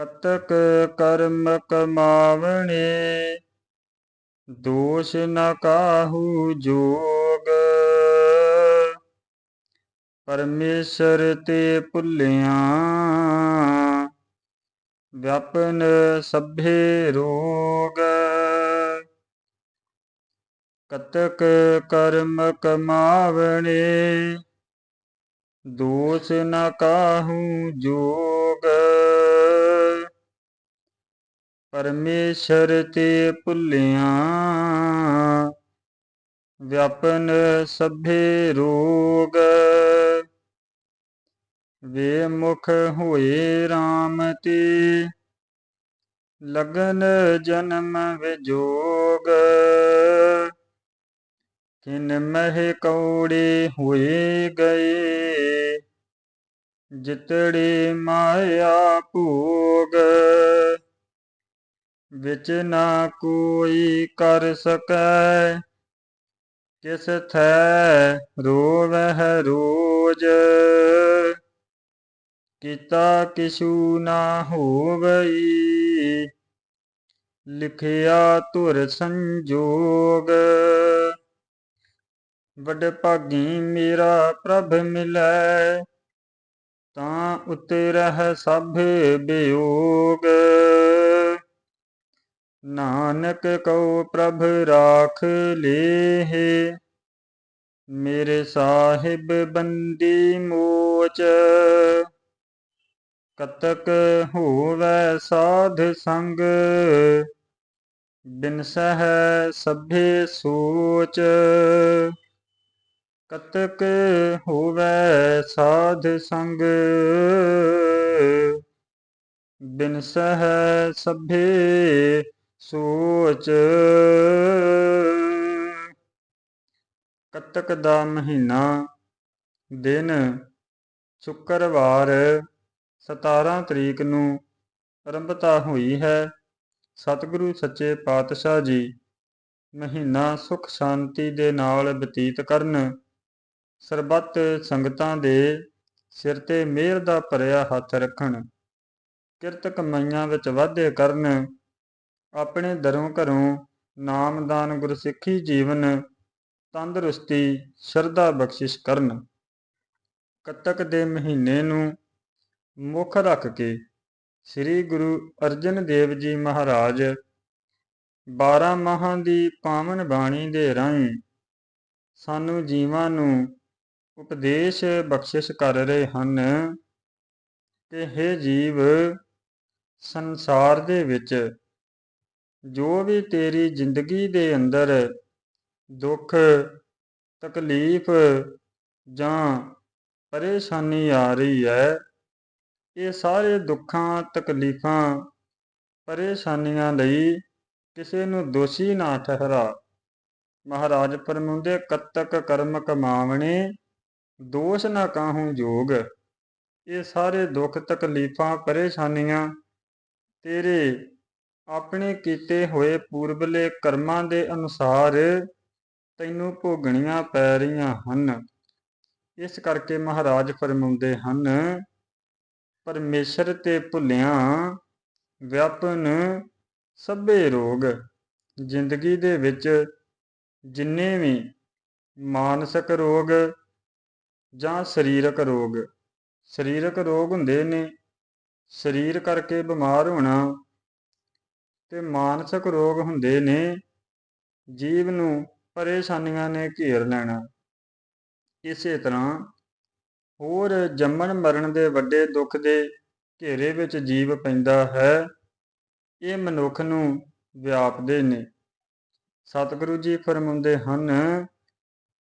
ਕਤਕ ਕਰਮ ਕਮਾਵਣੇ, ਦੋਸ਼ ਨ ਕਾਹੂ ਜੋਗ। ਪਰਮੇਸ਼ਰ ਤੇ ਭੁੱਲਿਆ, ਵਿਆਪਨ ਸਭੇ ਰੋਗ। ਕਤਕ ਕਰਮ ਕਮਾਵਣੇ ਦੋਸ ਨ ਕਾਹੂ ਜੋਗ। ਪਰਮੇਸ਼ਰ ਤੇ ਭੁੱਲਿਆ, ਵਿਆਪਨ ਸਭੇ ਰੋਗ। ਵੇ ਮੁਖ ਹੋਏ RAM ਤੇ, ਲਗਨ ਜਨਮ ਵਿਜੋਗ। ਕਿਨ ਮਹਿ ਕੌੜੇ ਹੋਏ ਗਏ, ਜਿਤੜੇ ਮਾਇਆ ਭੋਗ, ਵਿੱਚ ਨਾ ਕੋਈ ਕਰ ਸਕੈ, ਕਿਸ ਥੈ ਰੋਵਹਿ ਰੋਜ। ਕੀਤਾ ਕਿਛੂ ਨਾ ਹੋਵਈ, ਲਿਖਿਆ ਤੁਰ ਸੰਜੋਗ। ਵੱਡ ਭਾਗੀ ਮੇਰਾ ਪ੍ਰਭ ਮਿਲੈ, ਤਾਂ ਉਤਰਹਿ ਸਭ ਬਿਯੋਗ ਨਾਨਕ ਕਉ ਪ੍ਰਭ ਰਾਖ ਲੇਹ, ਮੇਰੇ ਸਾਹਿਬ ਬੰਦੀ ਮੋਚ। ਕਤਕ ਹੋਵੇ ਸਾਧ ਸੰਗ, ਬਿਨ ਸਹਿ ਸਭੇ ਸੋਚ। ਕਤਕ ਹੋਵੇ ਸਾਧ ਸੰਗ। ਬਿਨ ਸਹਿ ਸਭੇ ਸੋਚ। ਕਤਕ ਦਾ ਮਹੀਨਾ, ਦਿਨ, ਸ਼ੁੱਕਰਵਾਰ 17 ਤਰੀਕ ਨੂੰ ਆਰੰਭਤਾ ਹੋਈ ਹੈ। ਸਤਿਗੁਰੂ ਸੱਚੇ ਪਾਤਸ਼ਾਹ ਜੀ, ਮਹੀਨਾ ਸੁਖ ਸ਼ਾਂਤੀ ਦੇ ਨਾਲ ਬਤੀਤ ਕਰਨ। ਸਰਬੱਤ ਸੰਗਤਾਂ ਦੇ ਸਿਰ ਤੇ ਮਿਹਰ ਦਾ ਭਰਿਆ ਹੱਥ ਰੱਖਣ, ਕਿਰਤ ਕਮਾਈਆਂ ਵਿੱਚ ਵਾਧੇ ਕਰਨ, ਆਪਣੇ ਦਰੋਂ ਘਰੋਂ ਨਾਮਦਾਨ ਗੁਰਸਿੱਖੀ ਜੀਵਨ, ਤੰਦਰੁਸਤੀ, ਸ਼ਰਧਾ ਬਖਸ਼ਿਸ਼ ਕਰਨ। ਕੱਤਕ ਦੇ ਮਹੀਨੇ ਨੂੰ ਮੁੱਖ ਰੱਖ ਕੇ ਸ੍ਰੀ ਗੁਰੂ ਅਰਜਨ ਦੇਵ ਜੀ ਮਹਾਰਾਜ 12 ਮਾਹਾਂ ਦੀ ਪਾਵਨ ਬਾਣੀ ਦੇ ਰਾਹੀਂ ਸਾਨੂੰ ਜੀਵਾਂ ਨੂੰ ਉਪਦੇਸ਼ ਬਖਸ਼ਿਸ਼ ਕਰ ਰਹੇ ਹਨ ਕਿ हे ਜੀਵ, ਸੰਸਾਰ ਦੇ ਵਿੱਚ ਜੋ ਵੀ ਤੇਰੀ ਜ਼ਿੰਦਗੀ ਦੇ ਅੰਦਰ ਦੁੱਖ, ਤਕਲੀਫ ਜਾਂ ਪਰੇਸ਼ਾਨੀ ਆ ਰਹੀ ਹੈ, ਇਹ ਸਾਰੇ ਦੁੱਖਾਂ, ਤਕਲੀਫਾਂ, ਪਰੇਸ਼ਾਨੀਆਂ ਲਈ ਕਿਸੇ ਨੂੰ ਦੋਸ਼ੀ ਨਾ ਠਹਿਰਾ। ਮਹਾਰਾਜ ਫਰਮਾਉਂਦੇ, ਕੱਤਕ ਕਰਮ ਕਮਾਵਣੇ ਦੋਸ਼ ਨਾ ਕਾਹੂ ਜੋਗ। ਇਹ ਸਾਰੇ ਦੁੱਖ, ਤਕਲੀਫਾਂ, ਪਰੇਸ਼ਾਨੀਆਂ ਤੇਰੇ ਆਪਣੇ ਕੀਤੇ ਹੋਏ ਪੂਰਬਲੇ ਕਰਮਾਂ ਦੇ ਅਨੁਸਾਰ ਤੈਨੂੰ ਭੋਗਣੀਆਂ ਪੈ ਰਹੀਆਂ ਹਨ। ਇਸ ਕਰਕੇ ਮਹਾਰਾਜ ਫਰਮਾਉਂਦੇ ਹਨ, ਪਰਮੇਸ਼ਰ ਤੇ ਭੁੱਲਿਆਂ ਵਿਆਪਨ ਸਭੇ ਰੋਗ। ਜ਼ਿੰਦਗੀ ਦੇ ਵਿੱਚ ਜਿੰਨੇ ਵੀ ਮਾਨਸਿਕ ਰੋਗ ਜਾਂ ਸਰੀਰਕ ਰੋਗ। ਸਰੀਰਕ ਰੋਗ ਹੁੰਦੇ ਨੇ। ਸਰੀਰ ਕਰਕੇ ਬਿਮਾਰ ਹੋਣਾ ਤੇ ਮਾਨਸਿਕ ਰੋਗ ਹੁੰਦੇ ਨੇ। ਜੀਵ ਨੂੰ ਪਰੇਸ਼ਾਨੀਆਂ ਨੇ ਘੇਰ ਲੈਣਾ। ਇਸੇ ਤਰ੍ਹਾਂ ਹੋਰ ਜੰਮਣ ਮਰਨ ਦੇ ਵੱਡੇ ਦੁੱਖ ਦੇ ਘੇਰੇ ਵਿੱਚ ਜੀਵ ਪੈਂਦਾ ਹੈ। ਇਹ ਮਨੁੱਖ ਨੂੰ ਵਿਆਪਦੇ ਨੇ। ਸਤਿਗੁਰੂ ਜੀ ਫਰਮਾਉਂਦੇ ਹਨ,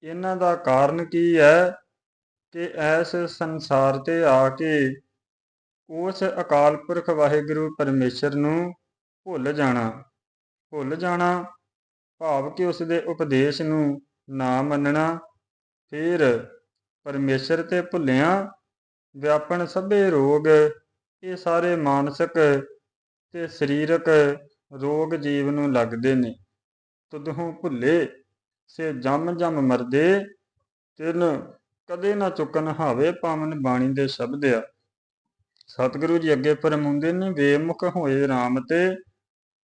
ਇਹਨਾਂ ਦਾ ਕਾਰਨ ਕੀ ਹੈ? ਕਿ ਐਸ ਸੰਸਾਰ ਤੇ ਆ ਕੇ ਉਸ ਅਕਾਲ ਪੁਰਖ ਵਾਹਿਗੁਰੂ ਪਰਮੇਸ਼ਰ ਨੂੰ ਭੁੱਲ ਜਾਣਾ ਭੁੱਲ ਜਾਣਾ, ਭਾਵ ਕਿ ਉਸ ਦੇ ਉਪਦੇਸ਼ ਨੂੰ ਨਾ ਮੰਨਣਾ, ਫਿਰ ਪਰਮੇਸ਼ਰ ਤੇ ਭੁੱਲਿਆ ਵਿਆਪਣ ਸਭੇ ਰੋਗ, ਇਹ ਸਾਰੇ ਮਾਨਸਿਕ ਤੇ ਸਰੀਰਕ ਰੋਗ ਜੀਵ ਨੂੰ ਲੱਗਦੇ ਨੇ। ਤੁਦਹੋਂ ਭੁੱਲੇ, ਸੇ ਜਮ ਜਮ ਮਰਦੇ, ਤਿਨ ਕਦੇ ਨਾ ਚੁੱਕਨ ਹਾਵੇ ਪਾਵਨ ਬਾਣੀ ਦੇ ਸ਼ਬਦ ਆ। ਸਤਿਗੁਰੂ ਜੀ ਅੱਗੇ ਫਰਮਾਉਂਦੇ ਨੇ, ਬੇਮੁਖ ਹੋਏ RAM ਤੇ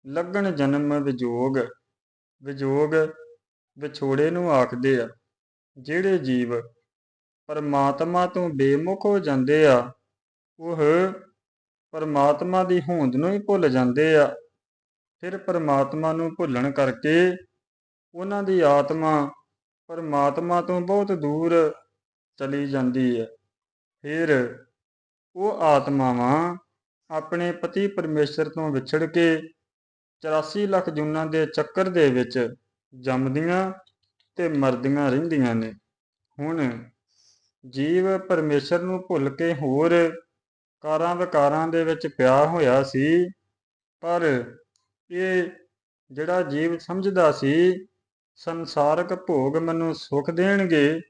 ਲੱਗਣ ਜਨਮ ਵਿਜੋਗ। ਵਿਜੋਗ ਵਿਛੋੜੇ ਨੂੰ ਆਖਦੇ ਆ, ਜਿਹੜੇ ਜੀਵ ਪਰਮਾਤਮਾ ਤੋਂ ਬੇਮੁਖ ਹੋ ਜਾਂਦੇ ਆ, ਉਹ ਪਰਮਾਤਮਾ ਦੀ ਹੋਂਦ ਨੂੰ ਹੀ ਭੁੱਲ ਜਾਂਦੇ ਆ। ਫਿਰ ਪਰਮਾਤਮਾ ਨੂੰ ਭੁੱਲਣ ਕਰਕੇ ਉਹਨਾਂ ਦੀ ਆਤਮਾ ਪਰਮਾਤਮਾ ਤੋਂ ਬਹੁਤ ਦੂਰ ਚਲੀ ਜਾਂਦੀ ਹੈ। ਫਿਰ ਉਹ ਆਤਮਾਵਾਂ ਆਪਣੇ ਪਤੀ ਪਰਮੇਸ਼ਰ ਤੋਂ ਵਿਛੜ ਕੇ 84 ਲੱਖ ਜੁਨਾਂ ਦੇ ਚੱਕਰ ਦੇ ਵਿੱਚ ਜੰਮਦੀਆਂ ਤੇ ਮਰਦੀਆਂ ਰਹਿੰਦੀਆਂ ਨੇ। ਹੁਣ ਜੀਵ ਪਰਮੇਸ਼ਰ ਨੂੰ ਭੁੱਲ ਕੇ ਹੋਰ ਕਾਰਾਂ ਵਿਕਾਰਾਂ ਦੇ ਵਿੱਚ ਪਿਆ ਹੋਇਆ ਸੀ, ਪਰ ਇਹ ਜਿਹੜਾ ਜੀਵ ਸਮਝਦਾ ਸੀ, ਸੰਸਾਰਕ ਭੋਗ ਮੈਨੂੰ ਸੁਖ ਦੇਣਗੇ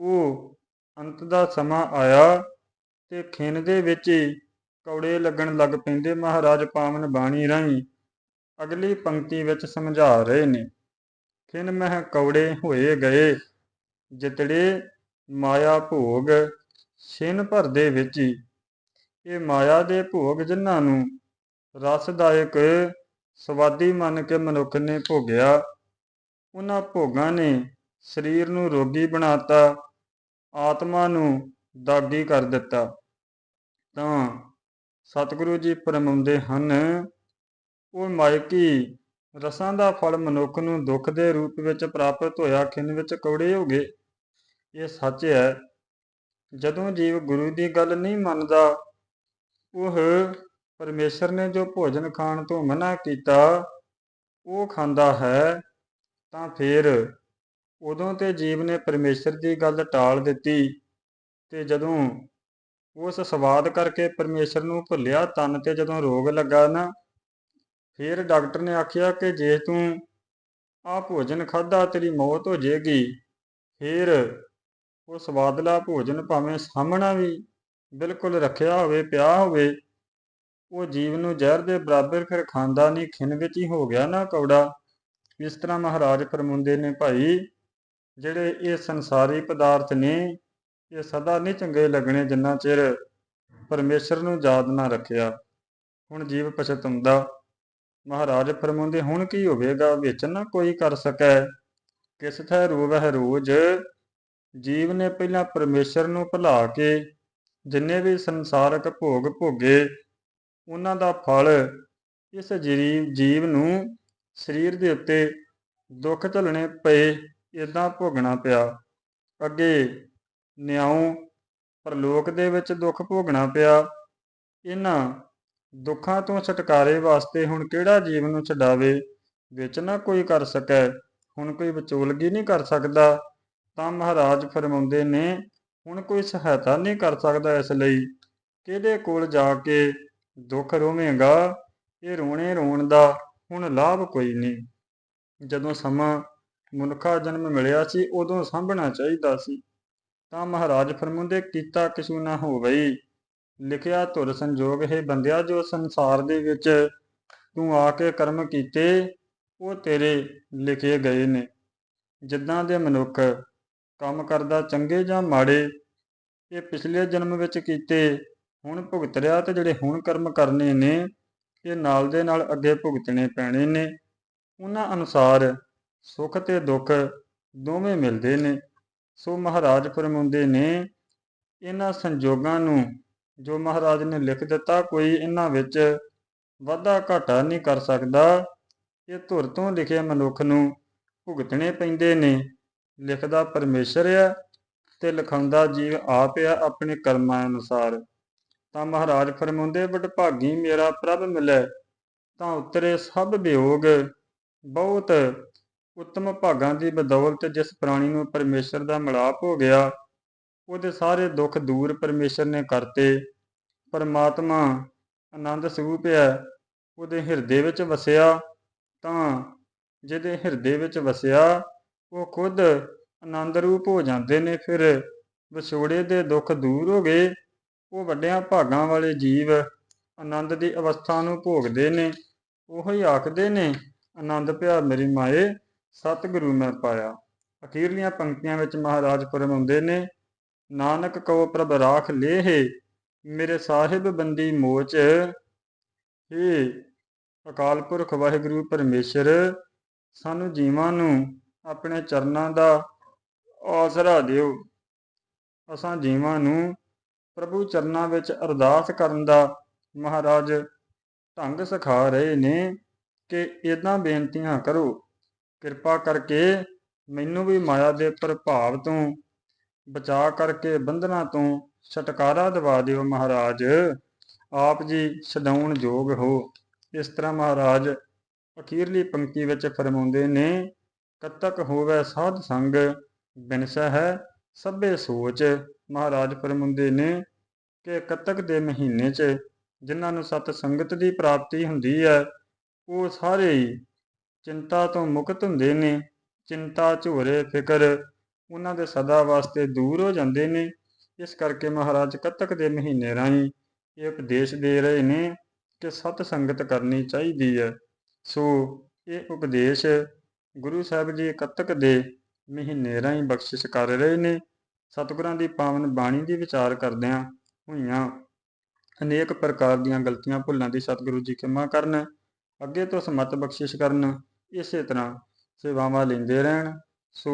ਉਹ ਅੰਤ ਦਾ ਸਮਾਂ ਆਇਆ ਤੇ ਖਿੰਨ ਦੇ ਵਿੱਚ ਹੀ ਕੌੜੇ ਲੱਗਣ ਲੱਗ ਪੈਂਦੇ ਮਹਾਰਾਜ ਪਾਵਨ ਬਾਣੀ ਰਾਹੀਂ ਅਗਲੀ ਪੰਕਤੀ ਵਿੱਚ ਸਮਝਾ ਰਹੇ ਨੇ। ਖਿਨ ਮਹਿ ਕੌੜੇ ਹੋਏ ਗਏ, ਜਿਤੜੇ ਮਾਇਆ ਭੋਗ ਛਿਨ ਭਰ ਦੇ ਵਿੱਚ ਹੀ। ਇਹ ਮਾਇਆ ਦੇ ਭੋਗ ਜਿਨ੍ਹਾਂ ਨੂੰ ਰਸਦਾਇਕ ਸਵਾਦੀ ਮੰਨ ਕੇ ਮਨੁੱਖ ਨੇ ਭੋਗਿਆ, ਉਹਨਾਂ ਭੋਗਾਂ ਨੇ ਸਰੀਰ ਨੂੰ ਰੋਗੀ ਬਣਾਤਾ, ਆਤਮਾ ਨੂੰ ਦਾਗੀ ਕਰ ਦਿੱਤਾ। ਤਾਂ ਸਤਿਗੁਰੂ ਜੀ ਫਰਮਾਉਂਦੇ ਹਨ, ਉਹ ਮਾਇਕੀ ਰਸਾਂ ਦਾ ਫਲ ਮਨੁੱਖ ਨੂੰ ਦੁੱਖ ਦੇ ਰੂਪ ਵਿੱਚ ਪ੍ਰਾਪਤ ਹੋਇਆ ਖਿੰਨ ਵਿੱਚ ਕੌੜੇ ਹੋ ਗਏ। ਇਹ ਸੱਚ ਹੈ, ਜਦੋਂ ਜੀਵ ਗੁਰੂ ਦੀ ਗੱਲ ਨਹੀਂ ਮੰਨਦਾ, ਉਹ ਪਰਮੇਸ਼ਰ ਨੇ ਜੋ ਭੋਜਨ ਖਾਣ ਤੋਂ ਮਨਾ ਕੀਤਾ, ਉਹ ਖਾਂਦਾ ਹੈ, ਤਾਂ ਫਿਰ ਉਦੋਂ ਤੇ ਜੀਵ ਨੇ ਪਰਮੇਸ਼ਰ ਦੀ ਗੱਲ ਟਾਲ ਦਿੱਤੀ ਤੇ ਜਦੋਂ ਉਸ ਸਵਾਦ ਕਰਕੇ ਪਰਮੇਸ਼ਰ ਨੂੰ ਭੁੱਲਿਆ ਤਨ ਤੇ ਜਦੋਂ ਰੋਗ ਲੱਗਾ ਨਾ, ਫਿਰ ਡਾਕਟਰ ਨੇ ਆਖਿਆ ਕਿ ਜੇ ਤੂੰ ਆ ਭੋਜਨ ਖਾਦਾ ਤੇਰੀ ਮੌਤ ਹੋ ਜਾਏਗੀ। ਫਿਰ ਉਹ ਸਵਾਦਲਾ ਭੋਜਨ ਭਾਵੇਂ ਸਾਹਮਣਾ ਵੀ ਬਿਲਕੁਲ ਰੱਖਿਆ ਹੋਵੇ, ਪਿਆ ਹੋਵੇ, ਉਹ ਜੀਵ ਨੂੰ ਜ਼ਹਿਰ ਦੇ ਬਰਾਬਰ ਫਿਰ ਖਾਂਦਾ ਨਹੀਂ ਖਿੰਨ ਵਿੱਚ ਹੀ ਹੋ ਗਿਆ ਨਾ ਕੌੜਾ। ਇਸ ਤਰ੍ਹਾਂ ਮਹਾਰਾਜ ਫਰਮਾਉਂਦੇ ਨੇ ਭਾਈ ਜਿਹੜੇ ਇਹ ਸੰਸਾਰੀ ਪਦਾਰਥ ਨੇ, ਇਹ ਸਦਾ ਨਹੀਂ ਚੰਗੇ ਲੱਗਣੇ ਜਿੰਨਾ ਚਿਰ ਪਰਮੇਸ਼ਰ ਨੂੰ ਯਾਦ ਨਾ ਰੱਖਿਆ। ਹੁਣ ਜੀਵ ਪਛਤਾਉਂਦਾ ਮਹਾਰਾਜ ਫਰਮਾਉਂਦੇ, ਹੁਣ ਕੀ ਹੋਵੇਗਾ? ਵਿੱਚ ਨਾ ਕੋਈ ਕਰ ਸਕੈ। ਕਿਸ ਥੈ ਰੋਵਹਿ ਰੋਜ? ਜੀਵ ਨੇ ਪਹਿਲਾਂ ਪਰਮੇਸ਼ਰ ਨੂੰ ਭੁਲਾ ਕੇ ਜਿੰਨੇ ਵੀ ਸੰਸਾਰਕ ਭੋਗ ਭੋਗੇ, ਉਹਨਾਂ ਦਾ ਫਲ ਇਸ ਜੀਵ ਜੀਵ ਨੂੰ ਸਰੀਰ ਦੇ ਉੱਤੇ ਦੁੱਖ ਝੱਲਣੇ ਪਏ। ਇਦਾਂ ਭੋਗਣਾ ਪਿਆ। ਅੱਗੇ ਨਿਆਉ ਪਰਲੋਕ ਦੇ ਵਿੱਚ ਦੁੱਖ ਭੋਗਣਾ ਪਿਆ। ਇਹਨਾਂ ਦੁੱਖਾਂ ਤੋਂ ਛੁਟਕਾਰੇ ਵਾਸਤੇ ਹੁਣ ਕਿਹੜਾ ਜੀਵ ਨੂੰ ਛਡਾਵੇ? ਵਿੱਚ ਨਾ ਕੋਈ ਕਰ ਸਕੈ, ਹੁਣ ਕੋਈ ਵਿਚੋਲਗੀ ਨਹੀਂ ਕਰ ਸਕਦਾ। ਤਾਂ ਮਹਾਰਾਜ ਫਰਮਾਉਂਦੇ ਨੇ, ਹੁਣ ਕੋਈ ਸਹਾਇਤਾ ਨਹੀਂ ਕਰ ਸਕਦਾ ਇਸ ਲਈ। ਕਿਹਦੇ ਕੋਲ ਜਾ ਕੇ ਦੁੱਖ ਰੋਵੇਂਗਾ? ਇਹ ਰੋਣੇ ਰੋਣ ਦਾ ਹੁਣ ਲਾਭ ਕੋਈ ਨਹੀਂ। ਜਦੋਂ ਸਮਾਂ ਮਨੁੱਖਾ ਜਨਮ ਮਿਲਿਆ ਸੀ, ਉਦੋਂ ਸਾਂਭਣਾ ਚਾਹੀਦਾ ਸੀ। ਤਾਂ ਮਹਾਰਾਜ ਫਰਮਾਉਂਦੇ ਕੀਤਾ ਕਿਛੂ ਨਾ ਹੋਵਈ। ਲਿਖਿਆ ਧੁਰ ਸੰਜੋਗ, ਹੈ ਬੰਦਿਆ, ਜੋ ਸੰਸਾਰ ਦੇ ਵਿੱਚ ਤੂੰ ਆ ਕੇ ਕਰਮ ਕੀਤੇ, ਉਹ ਤੇਰੇ ਲਿਖੇ ਗਏ ਨੇ। ਜਿੱਦਾਂ ਦੇ ਮਨੁੱਖ ਕੰਮ ਕਰਦਾ ਚੰਗੇ ਜਾਂ ਮਾੜੇ, ਇਹ ਪਿਛਲੇ ਜਨਮ ਵਿੱਚ ਕੀਤੇ, ਹੁਣ ਭੁਗਤ ਰਿਹਾ ਤੇ ਜਿਹੜੇ ਹੁਣ ਕਰਮ ਕਰਨੇ ਨੇ, ਇਹ ਨਾਲ ਦੇ ਨਾਲ ਅੱਗੇ ਭੁਗਤਣੇ ਪੈਣੇ ਨੇ। ਉਹਨਾਂ ਅਨੁਸਾਰ ਸੁੱਖ ਤੇ ਦੁੱਖ ਦੋਵੇਂ ਮਿਲਦੇ ਨੇ। ਸੋ ਮਹਾਰਾਜ ਫਰਮਾਉਂਦੇ ਨੇ, ਇਹਨਾਂ ਸੰਜੋਗਾਂ ਨੂੰ ਜੋ ਮਹਾਰਾਜ ਨੇ ਲਿਖ ਦਿੱਤਾ, ਕੋਈ ਇਹਨਾਂ ਵਿੱਚ ਵਾਧਾ ਘਾਟਾ ਨਹੀਂ ਕਰ ਸਕਦਾ। ਇਹ ਧੁਰ ਤੋਂ ਲਿਖੇ ਮਨੁੱਖ ਨੂੰ ਭੁਗਤਣੇ ਪੈਂਦੇ ਨੇ। ਲਿਖਦਾ ਪਰਮੇਸ਼ਰ ਆ ਤੇ ਲਿਖਾਉਂਦਾ ਜੀਵ ਆਪ ਆ ਆਪਣੇ ਕਰਮਾਂ ਅਨੁਸਾਰ। ਤਾਂ ਮਹਾਰਾਜ ਫਰਮਾਉਂਦੇ, ਵਡਭਾਗੀ ਮੇਰਾ ਪ੍ਰਭ ਮਿਲੇ, ਤਾਂ ਉਤਰੇ ਸਭ ਵਿਯੋਗ ਬਹੁਤ ਉੱਤਮ ਭਾਗਾਂ ਦੀ ਬਦੌਲਤ ਜਿਸ ਪ੍ਰਾਣੀ ਨੂੰ ਪਰਮੇਸ਼ਰ ਦਾ ਮਿਲਾਪ ਹੋ ਗਿਆ, ਉਹਦੇ ਸਾਰੇ ਦੁੱਖ ਦੂਰ ਪਰਮੇਸ਼ਰ ਨੇ ਕਰਤੇ। ਪਰਮਾਤਮਾ ਆਨੰਦ ਸਰੂਪ ਹੈ, ਉਹਦੇ ਹਿਰਦੇ ਵਿੱਚ ਵਸਿਆ ਤਾਂ ਜਿਹਦੇ ਹਿਰਦੇ ਵਿੱਚ ਵਸਿਆ, ਉਹ ਖੁਦ ਆਨੰਦ ਰੂਪ ਹੋ ਜਾਂਦੇ ਨੇ, ਫਿਰ ਵਿਛੋੜੇ ਦੇ ਦੁੱਖ ਦੂਰ ਹੋ ਗਏ, ਉਹ ਵੱਡਿਆਂ ਭਾਗਾਂ ਵਾਲੇ ਜੀਵ ਆਨੰਦ ਦੀ ਅਵਸਥਾ ਨੂੰ ਭੋਗਦੇ ਨੇ। ਉਹੋ ਹੀ ਆਖਦੇ ਨੇ, ਆਨੰਦ ਪਿਆ ਮੇਰੀ ਮਾਏ ਸਤਿਗੁਰੂ ਮੈਂ ਪਾਇਆ। ਅਖੀਰਲੀਆਂ ਪੰਕਤੀਆਂ ਵਿੱਚ ਮਹਾਰਾਜ ਫਰਮਾਉਂਦੇ ਨੇ। ਨਾਨਕ ਕਉ ਪ੍ਰਭ ਰਾਖ ਲੇਹੇ, ਮੇਰੇ ਸਾਹਿਬ ਬੰਦੀ ਮੋਚ। ਹੇ ਅਕਾਲ ਪੁਰਖ ਵਾਹਿਗੁਰੂ ਪਰਮੇਸ਼ਰ, ਸਾਨੂੰ ਜੀਵਾਂ ਨੂੰ ਆਪਣੇ ਚਰਨਾਂ ਦਾ ਆਸਰਾ ਦਿਓ। ਅਸਾਂ ਜੀਵਾਂ ਨੂੰ ਪ੍ਰਭੂ ਚਰਨਾਂ ਵਿੱਚ ਅਰਦਾਸ ਕਰਨ ਦਾ ਮਹਾਰਾਜ ਢੰਗ ਸਿਖਾ ਰਹੇ ਨੇ ਕਿ ਇਦਾਂ ਬੇਨਤੀਆਂ ਕਰੋ। ਕਿਰਪਾ ਕਰਕੇ ਮੈਨੂੰ ਵੀ ਮਾਇਆ ਦੇ ਪ੍ਰਭਾਵ ਤੋਂ ਬਚਾ ਕਰਕੇ ਬੰਧਨਾਂ ਤੋਂ ਛਟਕਾਰਾ ਦਿਵਾ ਦਿਓ ਮਹਾਰਾਜ। ਆਪ ਜੀ ਛਡਾਉਣ ਯੋਗ ਹੋ। ਇਸ ਤਰ੍ਹਾਂ ਮਹਾਰਾਜ ਅਖੀਰਲੀ ਪੰਕਤੀ ਵਿੱਚ ਫਰਮਾਉਂਦੇ ਨੇ, ਕਤਕ ਹੋਵੇ ਸਾਧ ਸੰਗ, ਬਿਨਸੈ ਹੈ ਸਭੇ ਸੋਚ। ਮਹਾਰਾਜ ਫਰਮਾਉਂਦੇ ਨੇ ਕਿ ਕਤਕ ਦੇ ਮਹੀਨੇ 'ਚ ਜਿਨ੍ਹਾਂ ਨੂੰ ਸਤ ਸੰਗਤ ਦੀ ਪ੍ਰਾਪਤੀ ਹੁੰਦੀ ਹੈ, ਉਹ ਸਾਰੇ ਹੀ ਚਿੰਤਾ ਤੋਂ ਮੁਕਤ ਹੁੰਦੇ ਨੇ, ਚਿੰਤਾ, ਝੋਰੇ, ਫਿਕਰ, ਉਹਨਾਂ ਦੇ ਸਦਾ ਵਾਸਤੇ ਦੂਰ ਹੋ ਜਾਂਦੇ ਨੇ। ਇਸ ਕਰਕੇ ਮਹਾਰਾਜ ਕੱਤਕ ਦੇ ਮਹੀਨੇ ਰਾਹੀਂ ਇਹ ਉਪਦੇਸ਼ ਦੇ ਰਹੇ ਨੇ ਕਿ ਸਤ ਸੰਗਤ ਕਰਨੀ ਚਾਹੀਦੀ ਹੈ। ਸੋ ਇਹ ਉਪਦੇਸ਼ ਗੁਰੂ ਸਾਹਿਬ ਜੀ ਕੱਤਕ ਦੇ ਮਹੀਨੇ ਰਾਹੀਂ ਬਖਸ਼ਿਸ਼ ਕਰ ਰਹੇ ਨੇ। ਸਤਿਗੁਰਾਂ ਦੀ ਪਾਵਨ ਬਾਣੀ ਦੀ ਵਿਚਾਰ ਕਰਦਿਆਂ ਹੋਈਆਂ ਅਨੇਕ ਪ੍ਰਕਾਰ ਦੀਆਂ ਗਲਤੀਆਂ ਭੁੱਲਾਂ ਦੀ ਸਤਿਗੁਰੂ ਜੀ ਖਿਮਾ ਕਰਨ, ਅੱਗੇ ਤੋਂ ਸਮਤ ਬਖਸ਼ਿਸ਼ ਕਰਨ ਇਸੇ ਤਰ੍ਹਾਂ ਸੇਵਾਵਾਂ ਲੈਂਦੇ ਰਹਿਣ। ਸੋ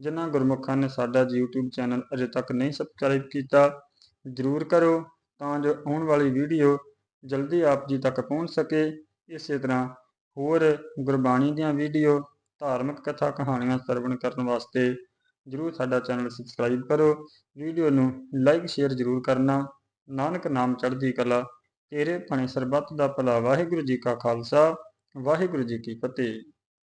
ਜਿਨ੍ਹਾਂ ਗੁਰਮੁਖਾਂ ਨੇ ਸਾਡਾ YouTube ਚੈਨਲ ਅਜੇ ਤੱਕ ਨਹੀਂ ਸਬਸਕ੍ਰਾਈਬ ਕੀਤਾ, ਜਰੂਰ ਕਰੋ ਤਾਂ ਜੋ ਆਉਣ ਵਾਲੀ ਵੀਡੀਓ ਜਲਦੀ ਆਪ ਜੀ ਤੱਕ ਪਹੁੰਚ ਸਕੇ। ਇਸੇ ਤਰ੍ਹਾਂ ਹੋਰ ਗੁਰਬਾਣੀ ਦੀਆਂ ਵੀਡੀਓ ਧਾਰਮਿਕ ਕਥਾ, ਕਹਾਣੀਆਂ ਸਰਵਣ ਕਰਨ ਵਾਸਤੇ ਜਰੂਰ ਸਾਡਾ ਚੈਨਲ ਸਬਸਕ੍ਰਾਈਬ ਕਰੋ। ਵੀਡੀਓ ਨੂੰ ਲਾਈਕ ਸ਼ੇਅਰ ਜਰੂਰ ਕਰਨਾ। ਨਾਨਕ ਨਾਮ ਚੜ੍ਹਦੀ ਕਲਾ, ਤੇਰੇ ਭਣੇ ਸਰਬੱਤ ਦਾ ਭਲਾ ਵਾਹਿਗੁਰੂ ਜੀ ਕਾ ਖਾਲਸਾ। ਵਾਹਿਗੁਰੂ ਜੀ ਕੀ ਫਤਿਹ।